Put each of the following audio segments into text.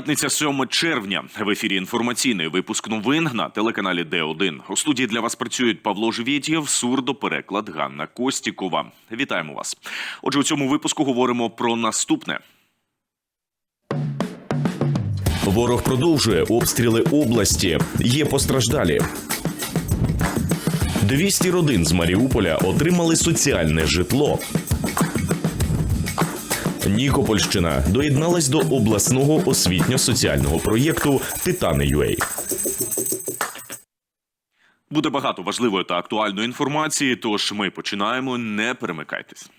П'ятниця 7 червня в ефірі інформаційний випуск новин на телеканалі Д1. У студії для вас працюють Павло Живєтєв, сурдопереклад Ганна Костікова. Вітаємо вас. Отже, у цьому випуску говоримо про наступне. Ворог продовжує обстріли області. Є постраждалі. 200 родин з Маріуполя отримали соціальне житло. Нікопольщина доєдналась до обласного освітньо-соціального проєкту Титани.UA. Буде багато важливої та актуальної інформації. Тож ми починаємо. Не перемикайтесь.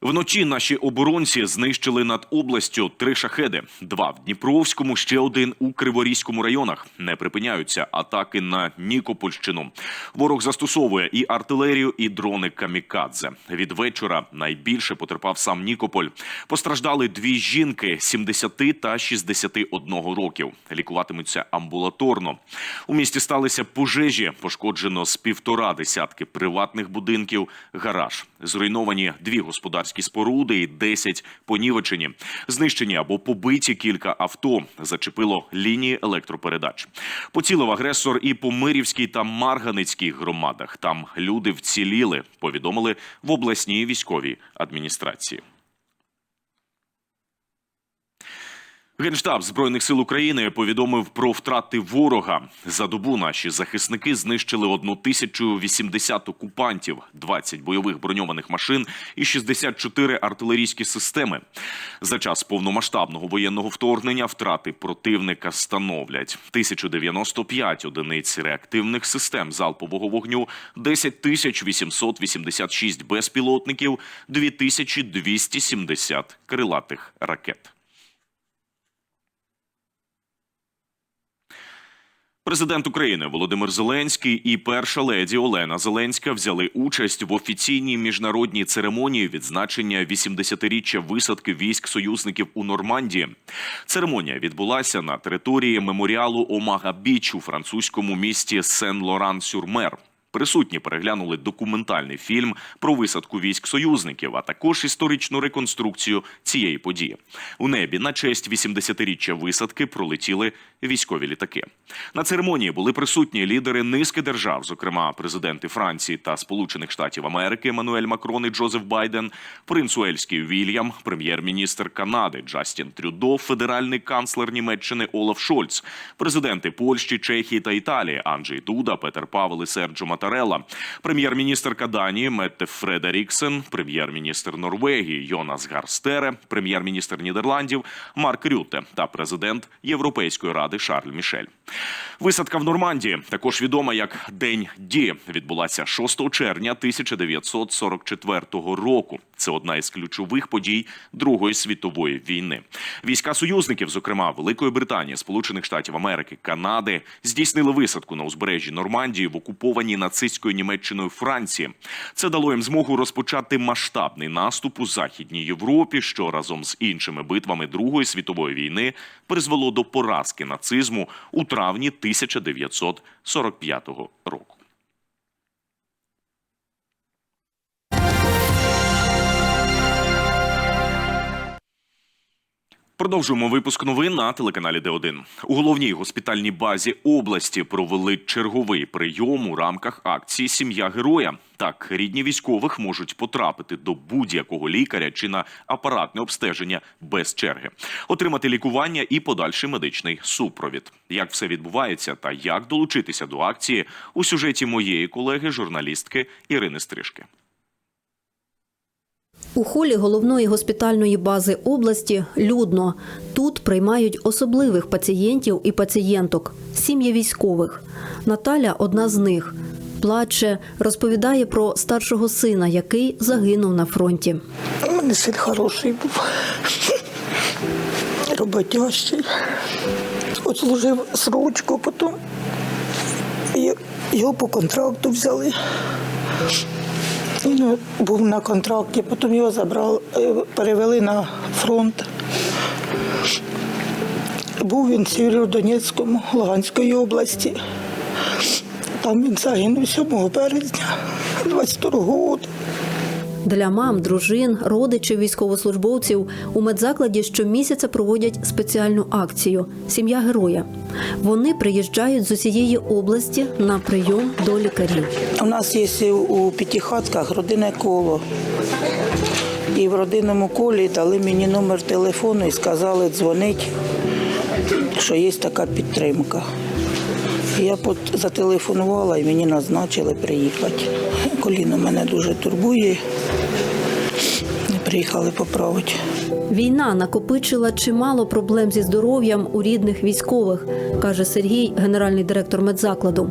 Вночі наші оборонці знищили над областю три шахеди: два в Дніпровському, ще один у Криворізькому районах. Не припиняються атаки на Нікопольщину. Ворог застосовує і артилерію, і дрони камікадзе. Від вечора найбільше потерпав сам Нікополь. Постраждали дві жінки 70 та 61 років. Лікуватимуться амбулаторно. У місті сталися пожежі. Пошкоджено з півтора десятки приватних будинків, гараж. Зруйновані дві господарські споруди і 10 понівечені. Знищені або побиті кілька авто. Зачепило лінії електропередач. Поцілив агресор і по Мирівській та Марганицькій громадах. Там люди вціліли, повідомили в обласній військовій адміністрації. Генштаб збройних сил України повідомив про втрати ворога. За добу наші захисники знищили 1080 окупантів, 20 бойових броньованих машин і 64 артилерійські системи. За час повномасштабного воєнного вторгнення втрати противника становлять 1095 одиниць реактивних систем залпового вогню, 10 886 безпілотників, 2270 крилатих ракет. Президент України Володимир Зеленський і перша леді Олена Зеленська взяли участь в офіційній міжнародній церемонії відзначення 80-річчя висадки військ союзників у Нормандії. Церемонія відбулася на території меморіалу Омага Біч у французькому місті Сен-Лоран-Сюрмер. Присутні переглянули документальний фільм про висадку військ союзників, а також історичну реконструкцію цієї події. У небі на честь 80-річчя висадки пролетіли військові літаки. На церемонії були присутні лідери низки держав, зокрема президенти Франції та Сполучених Штатів Америки Еммануель Макрон і Джозеф Байден, принц Уельський Вільям, прем'єр-міністр Канади Джастін Трюдо, федеральний канцлер Німеччини Олаф Шольц, президенти Польщі, Чехії та Італії Анджей Дуда, Петер Павел і Серджо Матарелла, прем'єр-міністрка Данії Метте Фредеріксен, прем'єр-міністр Норвегії Йонас Гарстере, прем'єр-міністр Нідерландів Марк Рюте та президент Європейської ради Шарль Мішель. Висадка в Нормандії, також відома як День Ді, відбулася 6 червня 1944 року. Це одна із ключових подій Другої світової війни. Війська союзників, зокрема Великої Британії, Сполучених Штатів Америки, Канади, здійснили висадку на узбережжі Нормандії в окупованій нацистською Німеччиною Франції. Це дало їм змогу розпочати масштабний наступ у Західній Європі, що разом з іншими битвами Другої світової війни призвело до поразки нацизму у травні 1945 року. Продовжуємо випуск новин на телеканалі Д1. У головній госпітальній базі області провели черговий прийом у рамках акції Сім'я героя. Так, рідні військових можуть потрапити до будь-якого лікаря чи на апаратне обстеження без черги, отримати лікування і подальший медичний супровід. Як все відбувається та як долучитися до акції у сюжеті моєї колеги, журналістки Ірини Стрижки. У холі головної госпітальної бази області людно. Тут приймають особливих пацієнтів і пацієнток, сім'ї військових. Наталя одна з них. Плаче, розповідає про старшого сина, який загинув на фронті. У мене син хороший був, роботящий. От служив срочку, потім його по контракту взяли. Він був на контракті, потім його забрали, е, перевели на фронт. Був він в Сєвєродонецькому, Луганської області. Там він загинув 7 березня 22 року. Для мам, дружин, родичів військовослужбовців у медзакладі щомісяця проводять спеціальну акцію Сім'я героя. Вони приїжджають з усієї області на прийом до лікарів. У нас є у п'ятихатках родинне коло. І в родинному колі дали мені номер телефону і сказали дзвонить, що є така підтримка. Я зателефонувала і мені назначили приїхати. Коліно мене дуже турбує. Приїхали поправити. Війна накопичила чимало проблем зі здоров'ям у рідних військових, каже Сергій, генеральний директор медзакладу.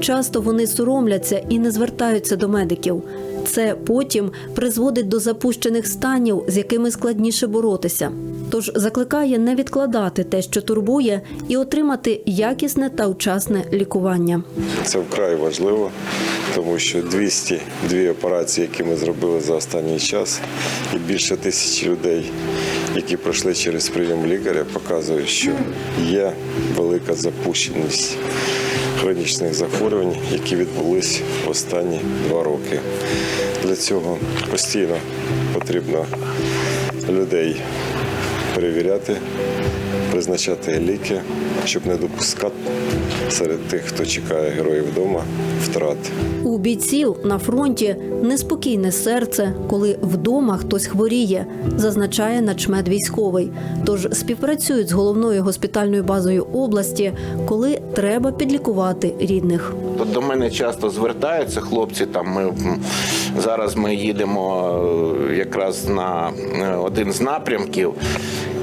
Часто вони соромляться і не звертаються до медиків. Це потім призводить до запущених станів, з якими складніше боротися. Тож закликає не відкладати те, що турбує, і отримати якісне та вчасне лікування. Це вкрай важливо, тому що 202 операції, які ми зробили за останній час, і більше тисячі людей, які пройшли через прийом лікаря, показують, що є велика запущеність хронічних захворювань, які відбулись в останні два роки. Для цього постійно потрібно людей перевіряти, призначати ліки, щоб не допускати серед тих, хто чекає героїв вдома, втрат. У бійців на фронті неспокійне серце, коли вдома хтось хворіє, зазначає начмед військовий. Тож співпрацюють з головною госпітальною базою області, коли треба підлікувати рідних. До мене часто звертаються хлопці. Там ми зараз ми їдемо е, якраз на е, один з напрямків.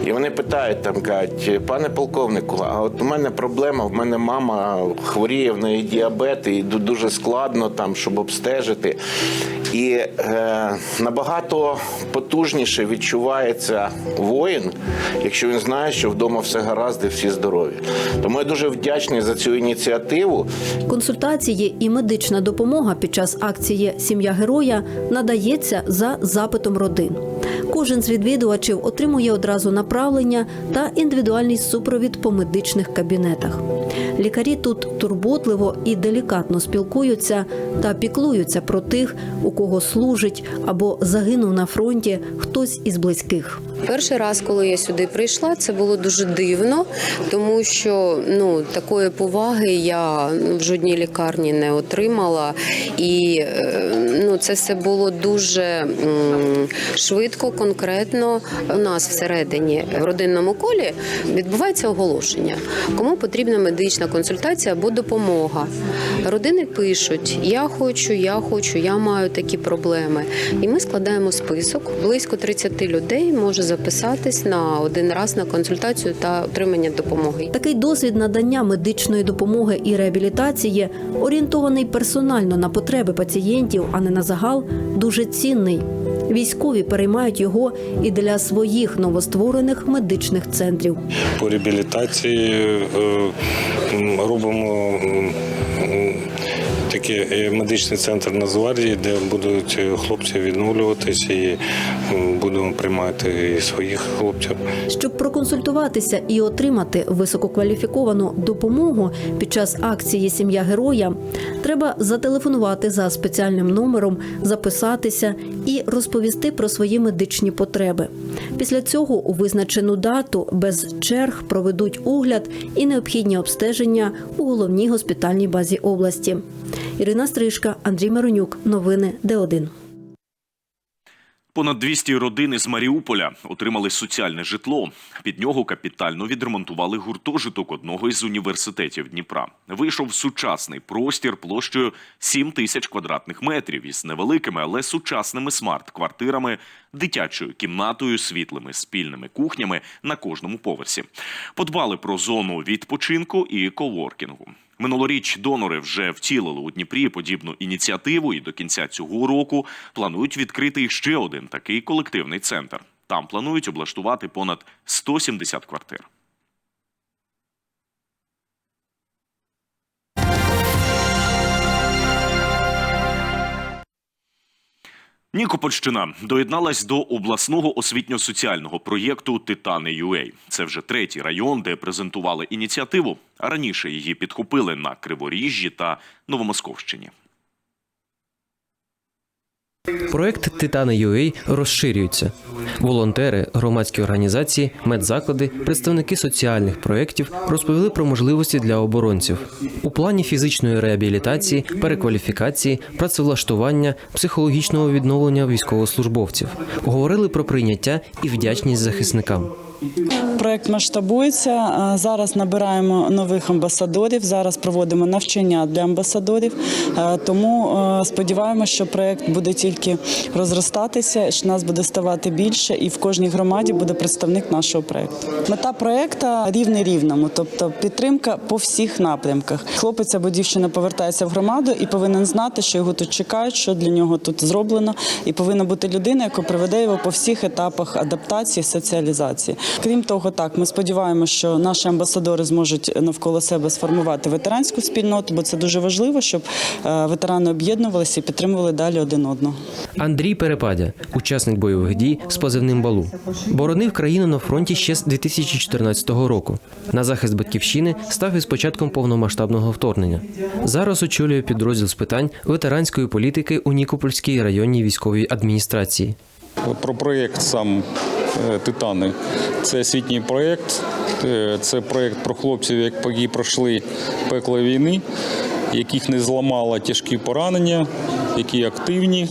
І вони питають там, кажуть, пане полковнику, а от у мене проблема, в мене мама хворіє, в неї діабет, і дуже складно там, щоб обстежити. І е, набагато потужніше відчувається воїн, якщо він знає, що вдома все гаразд і всі здорові. Тому я дуже вдячний за цю ініціативу. Консультації і медична допомога під час акції Сім'я героя надається за запитом родин. Кожен з відвідувачів отримує одразу направлення та індивідуальний супровід по медичних кабінетах. Лікарі тут турботливо і делікатно спілкуються та піклуються про тих, у кого служить або загинув на фронті хтось із близьких. Перший раз, коли я сюди прийшла, це було дуже дивно, тому що ну такої поваги я в жодній лікарні не отримала, і е, ну це все було дуже швидко, конкретно. У нас всередині в родинному колі відбувається оголошення, кому потрібна медична консультація або допомога. Родини пишуть: Я хочу, я хочу, я маю такі проблеми. І ми складаємо список. Близько 30 людей може записатись на один раз на консультацію та отримання допомоги. Такий досвід надання медичної допомоги і реабілітації, орієнтований персонально на потреби пацієнтів, а не на загал, дуже цінний. Військові переймають його і для своїх новостворених медичних центрів. по реабілітації е, робимо е, медичний центр на Зварді, де будуть е, хлопці відновлюватися і будемо приймати і своїх хлопців. Щоб проконсультуватися і отримати висококваліфіковану допомогу під час акції Сім'я героя, треба зателефонувати за спеціальним номером, записатися і розповісти про свої медичні потреби. Після цього у визначену дату без черг проведуть огляд і необхідні обстеження у головній госпітальній базі області. Ірина Стрижка, Андрій Миронюк. Новини Д1. Понад 200 родин із Маріуполя отримали соціальне житло. Під нього капітально відремонтували гуртожиток одного із університетів Дніпра. Вийшов сучасний простір площею 7 тисяч квадратних метрів із невеликими, але сучасними смарт-квартирами, дитячою кімнатою, світлими спільними кухнями на кожному поверсі. Подбали про зону відпочинку і коворкінгу. Минулоріч донори вже втілили у Дніпрі подібну ініціативу, і до кінця цього року планують відкрити ще один такий колективний центр. Там планують облаштувати понад 170 квартир. Нікопольщина доєдналась до обласного освітньо-соціального проєкту Титани ЮЕЙ. Це вже третій район, де презентували ініціативу. Раніше її підхопили на Криворіжжі та Новомосковщині. Проект Титани UA розширюється. Волонтери, громадські організації, медзаклади, представники соціальних проєктів розповіли про можливості для оборонців у плані фізичної реабілітації, перекваліфікації, працевлаштування, психологічного відновлення військовослужбовців. Говорили про прийняття і вдячність захисникам. Проект масштабується. Зараз набираємо нових амбасадорів. Зараз проводимо навчання для амбасадорів. Тому сподіваємося, що проект буде тільки розростатися, що нас буде ставати більше, і в кожній громаді буде представник нашого проекту. Мета проекту рівний рівному, тобто підтримка по всіх напрямках. Хлопець або дівчина повертається в громаду і повинен знати, що його тут чекають, що для нього тут зроблено, і повинна бути людина, яка приведе його по всіх етапах адаптації, соціалізації. Крім того, так ми сподіваємося, що наші амбасадори зможуть навколо себе сформувати ветеранську спільноту, бо це дуже важливо, щоб е, ветерани об'єднувалися і підтримували далі один одного. Андрій Перепадя, учасник бойових дій з позивним балу, боронив країну на фронті ще з 2014 року. На захист батьківщини став із початком повномасштабного вторгнення. Зараз очолює підрозділ з питань ветеранської політики у Нікопольській районній військовій адміністрації. Про проєкт сам Титани. Це освітній проєкт. Е, Це проєкт про хлопців, які пройшли пекло війни, яких не зламало тяжкі поранення, які активні,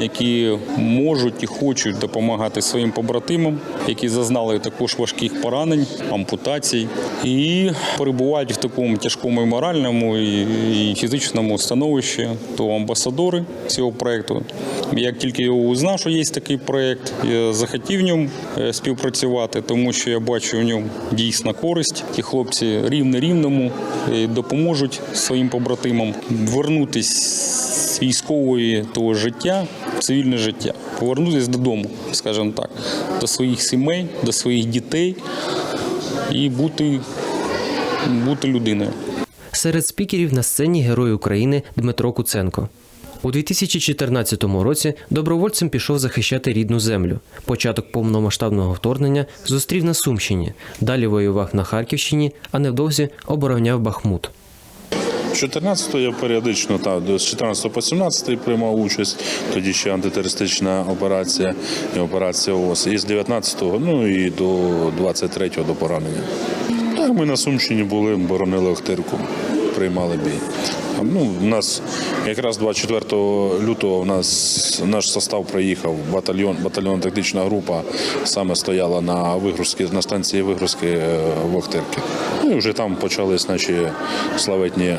які можуть і хочуть допомагати своїм побратимам, які зазнали також важких поранень, ампутацій, і перебувають в такому тяжкому і моральному і фізичному становищі, то амбасадори цього проєкту. Як тільки я узнав, що є такий проєкт, я захотів в ньому е, співпрацювати, тому що я бачу в ньому дійсно користь. Ті хлопці рівне рівному допоможуть своїм побратимам вернутись з військової того життя цивільне життя, повернутися додому, скажімо так, до своїх сімей, до своїх дітей і бути, бути людиною. Серед спікерів на сцені Герой України Дмитро Куценко. У 2014 році добровольцем пішов захищати рідну землю. Початок повномасштабного вторгнення зустрів на Сумщині. Далі воював на Харківщині, а невдовзі обороняв Бахмут. З 14-го я періодично та з 14 по 17 приймав участь. Тоді ще антитерористична операція і операція ООС. І з 19-го, ну і до 23-го до поранення. Так, ми на Сумщині були, боронили Охтирку, приймали бій. Ну, у нас якраз 24 лютого у нас наш состав приїхав, батальйон, батальйон тактична група саме стояла на вигрузки, на станції вигрузки е, в. Ну і вже там почались наші славетні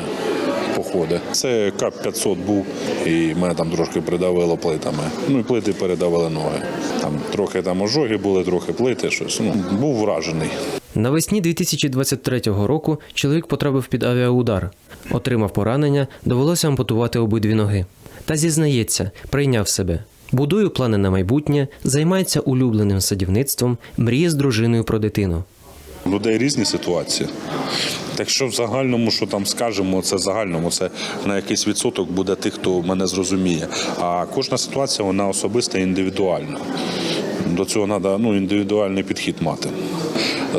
походи. Це КАП-500 був, і мене там трошки придавило плитами. Ну і плити передавили ноги. Там трохи там ожоги були, трохи плити, щось. Ну, був вражений. Навесні 2023 року чоловік потрапив під авіаудар, отримав поранення, довелося ампутувати обидві ноги. Та зізнається, прийняв себе. Будує плани на майбутнє, займається улюбленим садівництвом, мріє з дружиною про дитину. У людей різні ситуації. Так що в загальному, що там скажемо, це загальному, це на якийсь відсоток буде тих, хто мене зрозуміє. А кожна ситуація вона особиста і індивідуальна. До цього треба ну, індивідуальний підхід мати.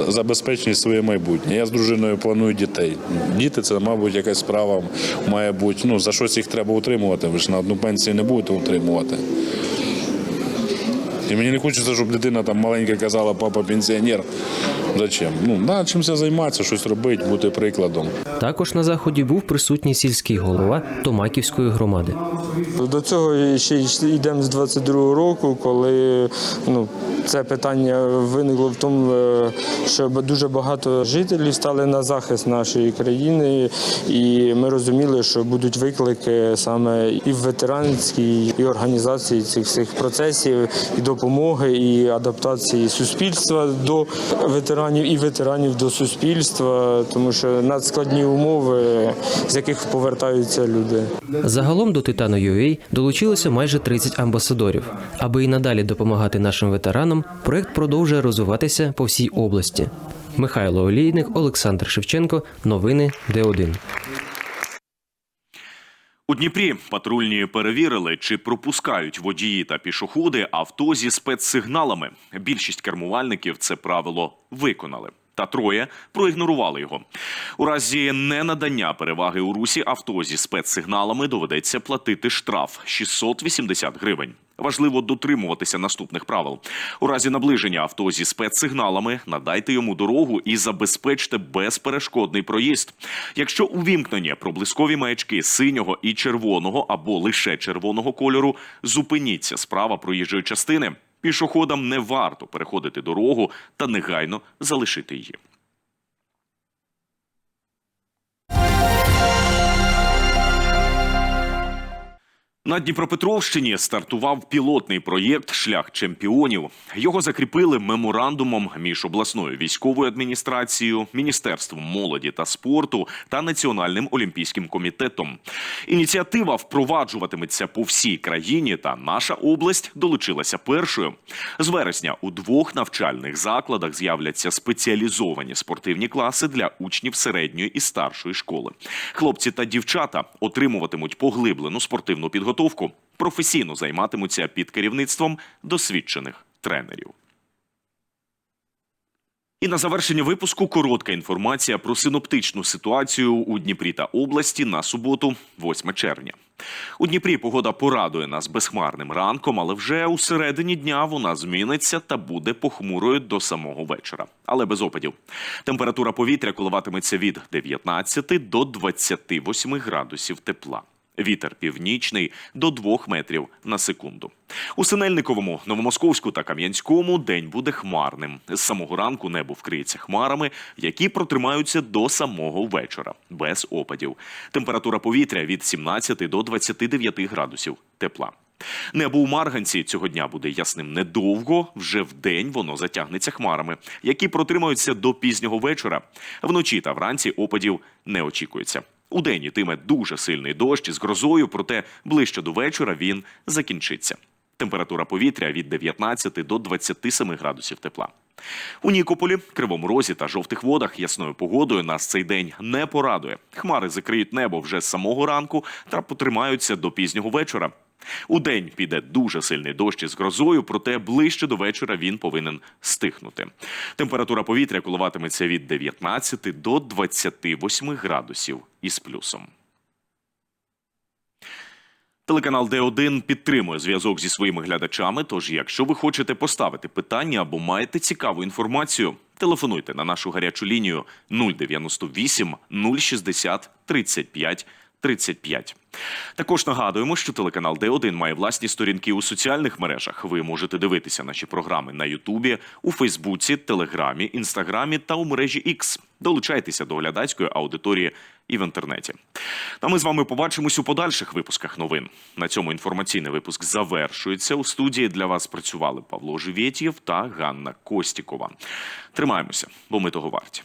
Забезпечити своє майбутнє. Я з дружиною планую дітей. Діти це, мабуть, якась справа має бути. Ну, за щось їх треба утримувати. Ви ж на одну пенсію не будете утримувати. І мені не хочеться, щоб дитина там маленька казала, папа пенсіонер. Зачем? Ну, треба чимось займатися, щось робити, бути прикладом. Також на заході був присутній сільський голова Томаківської громади. До цього ще йдемо з 22-го року, коли ну, це питання виникло в тому, е, що дуже багато жителів стали на захист нашої країни, і ми розуміли, що будуть виклики саме і в ветеранській і організації цих всіх процесів, і допомоги, і адаптації суспільства до ветеранів, і ветеранів до суспільства, тому що надскладні умови, з яких повертаються люди. Загалом до Титану UA долучилося майже 30 амбасадорів. Аби і надалі допомагати нашим ветеранам, проект продовжує розвиватися по всій області. Михайло Олійник, Олександр Шевченко. Новини Д1. У Дніпрі патрульні перевірили, чи пропускають водії та пішоходи авто зі спецсигналами. Більшість кермувальників це правило виконали. та троє проігнорували його. У разі ненадання переваги у русі авто зі спецсигналами доведеться платити штраф 680 гривень. Важливо дотримуватися наступних правил. У разі наближення авто зі спецсигналами надайте йому дорогу і забезпечте безперешкодний проїзд. Якщо увімкнені проблискові маячки синього і червоного або лише червоного кольору, зупиніться справа проїжджої частини. Пішоходам не варто переходити дорогу та негайно залишити її. На Дніпропетровщині стартував пілотний проєкт Шлях чемпіонів. Його закріпили меморандумом між обласною військовою адміністрацією, міністерством молоді та спорту та Національним олімпійським комітетом. Ініціатива впроваджуватиметься по всій країні, та наша область долучилася першою. З вересня у двох навчальних закладах з'являться спеціалізовані спортивні класи для учнів середньої і старшої школи. Хлопці та дівчата отримуватимуть поглиблену спортивну підготовку, професійно займатимуться під керівництвом досвідчених тренерів. І на завершення випуску коротка інформація про синоптичну ситуацію у Дніпрі та області на суботу, 8 червня. У Дніпрі погода порадує нас безхмарним ранком, але вже у середині дня вона зміниться та буде похмурою до самого вечора, але без опадів. Температура повітря коливатиметься від 19 до 28 градусів тепла. Вітер північний до 2 метрів на секунду. У Синельниковому, Новомосковську та Кам'янському день буде хмарним. З самого ранку небо вкриється хмарами, які протримаються до самого вечора, без опадів. Температура повітря від 17 до 29 градусів тепла. Небо у Марганці цього дня буде ясним недовго. Вже в день воно затягнеться хмарами, які протримаються до пізнього вечора. Вночі та вранці опадів не очікується. Удень ітиме дуже сильний дощ із грозою, проте ближче до вечора він закінчиться. Температура повітря від 19 до 27 градусів тепла. У Нікополі, Кривому Розі та жовтих водах ясною погодою нас цей день не порадує. Хмари закриють небо вже з самого ранку та потримаються до пізнього вечора. У день піде дуже сильний дощ із грозою, проте ближче до вечора він повинен стихнути. Температура повітря коливатиметься від 19 до 28 градусів із плюсом. Телеканал Д1 підтримує зв'язок зі своїми глядачами. Тож, якщо ви хочете поставити питання або маєте цікаву інформацію, телефонуйте на нашу гарячу лінію 098 060 35 35. Також нагадуємо, що телеканал Д1 має власні сторінки у соціальних мережах. Ви можете дивитися наші програми на Ютубі, у Фейсбуці, Телеграмі, Інстаграмі та у мережі X. Долучайтеся до глядацької аудиторії і в інтернеті. А ми з вами побачимось у подальших випусках новин. На цьому інформаційний випуск завершується. У студії для вас працювали Павло Живєтєв та Ганна Костікова. Тримаємося, бо ми того варті.